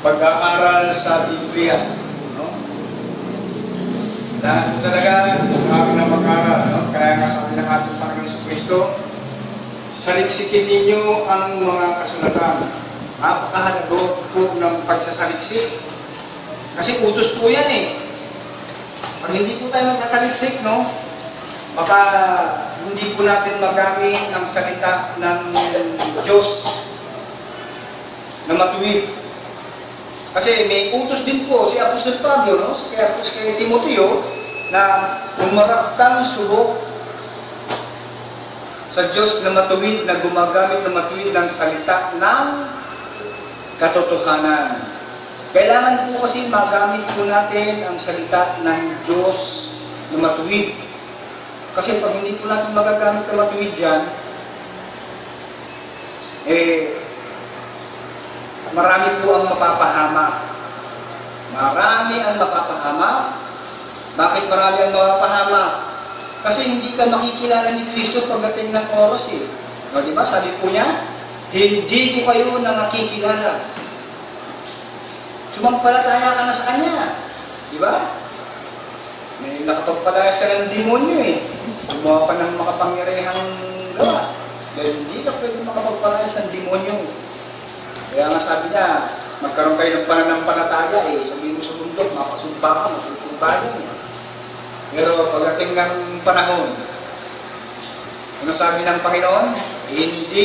pag-aaral sa Biblia. No? Na talaga, marami na mag-aaral. No? Kaya nga sabi ng ating Panginoon sa Kristo, saliksikin ninyo ang mga kasulatan. Napakahalaga po ng pagsasaliksik. Kasi utos po yan eh. Pag hindi po tayo magkasaliksik, no? Baka hindi po natin magamit ang salita ng Diyos na matuwid. Kasi may utos din po si Apostol Pablo, no? Kaya kay Timoteo, na umarap kang subok sa Diyos na matuwid, na gumagamit na matuwid ng salita ng katotohanan. Kailangan po kasi magamit po natin ang salita ng Diyos na matuwid. Kasi pag hindi po natin magagamit na matuwid yan, eh, marami po ang mapapahama. Marami ang mapapahama. Bakit marami ang mapapahama? Kasi hindi ka makikilala ni Kristo pagdating ng oras eh. O, di ba? Sabi po niya, hindi ko kayo na nakikilala. Sumampalataya ka na sa Kanya. Di ba? May nakapagpalayas ka ng demonyo eh. Gumawa pa ng makapangyarihang gawa. Dahil hindi ka pwede makapagpalayas ng demonyo. Kaya nga sabi niya, magkaroon kayo ng pananampalataya eh. Sabihin mo sa bundok, mapasumpa ka, mapasumpa yan. Pero pagdating ng panahon, ano sabi ng Panginoon? Hindi